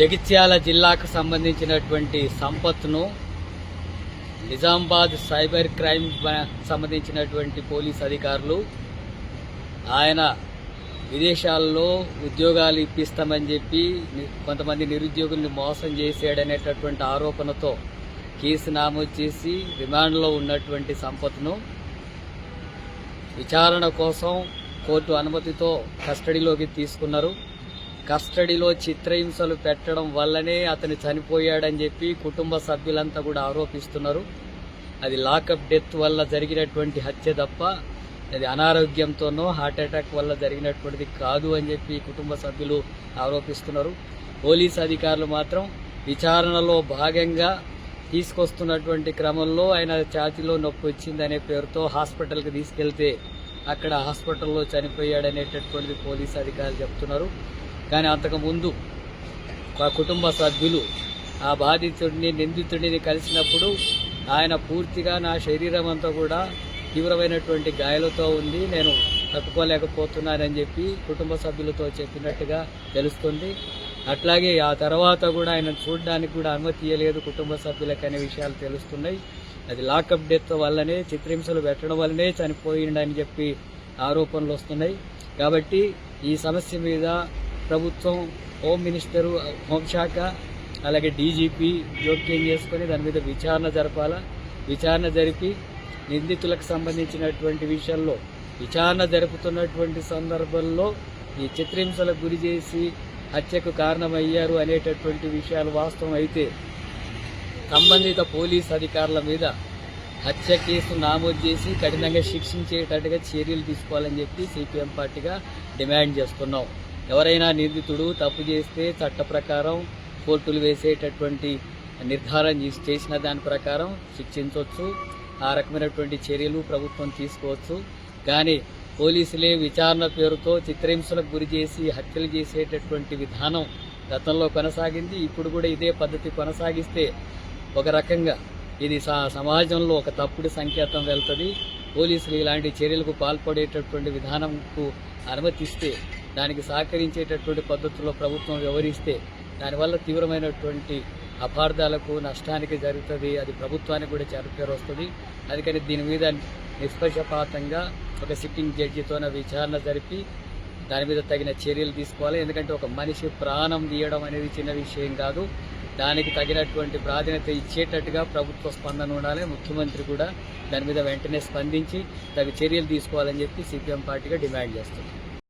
జగిత్యాల జిల్లాకు సంబంధించినటువంటి సంపత్తును నిజామాబాద్ సైబర్ క్రైమ్ సంబంధించినటువంటి పోలీస్ అధికారులు ఆయన విదేశాల్లో ఉద్యోగాలు ఇప్పిస్తామని చెప్పి కొంతమంది నిరుద్యోగుల్ని మోసం చేశాడనేటటువంటి ఆరోపణతో కేసు నామోదు చేసి రిమాండ్లో ఉన్నటువంటి సంపత్ను విచారణ కోసం కోర్టు అనుమతితో కస్టడీలోకి తీసుకున్నారు. కస్టడీలో చిత్రహింసలు పెట్టడం వల్లనే అతను చనిపోయాడని చెప్పి కుటుంబ సభ్యులంతా కూడా ఆరోపిస్తున్నారు. అది లాకప్ డెత్ వల్ల జరిగినటువంటి హత్య తప్ప అది అనారోగ్యంతోనో హార్ట్ అటాక్ వల్ల జరిగినటువంటిది కాదు అని చెప్పి కుటుంబ సభ్యులు ఆరోపిస్తున్నారు. పోలీస్ అధికారులు మాత్రం విచారణలో భాగంగా తీసుకొస్తున్నటువంటి క్రమంలో ఆయన ఛాతీలో నొప్పి వచ్చిందనే పేరుతో హాస్పిటల్కి తీసుకెళ్తే అక్కడ హాస్పిటల్లో చనిపోయాడనేటటువంటిది పోలీస్ అధికారులు చెప్తున్నారు. కానీ అంతకుముందు ఆ కుటుంబ సభ్యులు ఆ బాధితుడిని నిందితుడిని కలిసినప్పుడు ఆయన పూర్తిగా నా శరీరం అంతా కూడా తీవ్రమైనటువంటి గాయాలతో ఉంది. నేను తట్టుకోలేకపోతున్నానని చెప్పి కుటుంబ సభ్యులతో చెప్పినట్టుగా తెలుస్తుంది. అట్లాగే ఆ తర్వాత కూడా ఆయన చూడడానికి కూడా అనుమతి ఇవ్వలేదు కుటుంబ సభ్యులకు అనే విషయాలు తెలుస్తున్నాయి. అది లాకప్ డెత్ వల్లనే చిత్రహింసలు పెట్టడం వల్లనే చనిపోయిండని చెప్పి ఆరోపణలు వస్తున్నాయి. కాబట్టి ఈ సమస్య మీద ప్రభుత్వం హోమ్ మినిస్టరు హోంశాఖ అలాగే డీజీపీ జోక్యం చేసుకొని దాని మీద విచారణ జరపాలా? విచారణ జరిపి నిందితులకు సంబంధించినటువంటి విషయంలో విచారణ జరుపుతున్నటువంటి సందర్భంలో ఈ చిత్రహింసలకు గురి చేసి హత్యకు కారణమయ్యారు అనేటటువంటి విషయాలు వాస్తవం అయితే సంబంధిత పోలీస్ అధికారుల మీద హత్య కేసు నామోదు చేసి కఠినంగా శిక్షించేటట్టుగా చర్యలు తీసుకోవాలని చెప్పి సిపిఎం పార్టీగా డిమాండ్ చేస్తున్నాం. ఎవరైనా నిందితుడు తప్పు చేస్తే చట్ట ప్రకారం కోర్టులు వేసేటటువంటి నిర్ధారణ చేసి- చేసిన దాని ప్రకారం శిక్షించవచ్చు. ఆ రకమైనటువంటి చర్యలు ప్రభుత్వం తీసుకోవచ్చు. కానీ పోలీసులే విచారణ పేరుతో చిత్రహింసలకు గురి చేసి హత్యలు చేసేటటువంటి విధానం గతంలో కొనసాగింది. ఇప్పుడు కూడా ఇదే పద్ధతి కొనసాగిస్తే ఒక రకంగా ఇది స- సమాజంలో ఒక తప్పుడు సంకేతం వెళ్తుంది. పోలీసులు ఇలాంటి చర్యలకు పాల్పడేటటువంటి విధానంకు అనుమతిస్తే దానికి సహకరించేటటువంటి పద్ధతుల్లో ప్రభుత్వం వ్యవహరిస్తే దానివల్ల తీవ్రమైనటువంటి అపార్థాలకు నష్టానికి జరుగుతుంది. అది ప్రభుత్వానికి కూడా చెరపేరు వస్తుంది. అందుకని దీని మీద నిష్పక్షపాతంగా ఒక సిట్టింగ్ జడ్జితోన విచారణ జరిపి దాని మీద తగిన చర్యలు తీసుకోవాలి. ఎందుకంటే ఒక మనిషి ప్రాణం తీయడం అనేది చిన్న విషయం కాదు. దానికి తగినటువంటి ప్రాధాన్యత ఇచ్చేటట్టుగా ప్రభుత్వ స్పందన ఉండాలి. ముఖ్యమంత్రి కూడా దాని మీద వెంటనే స్పందించి తగు చర్యలు తీసుకోవాలని చెప్పి సిపిఎం పార్టీగా డిమాండ్ చేస్తుంది.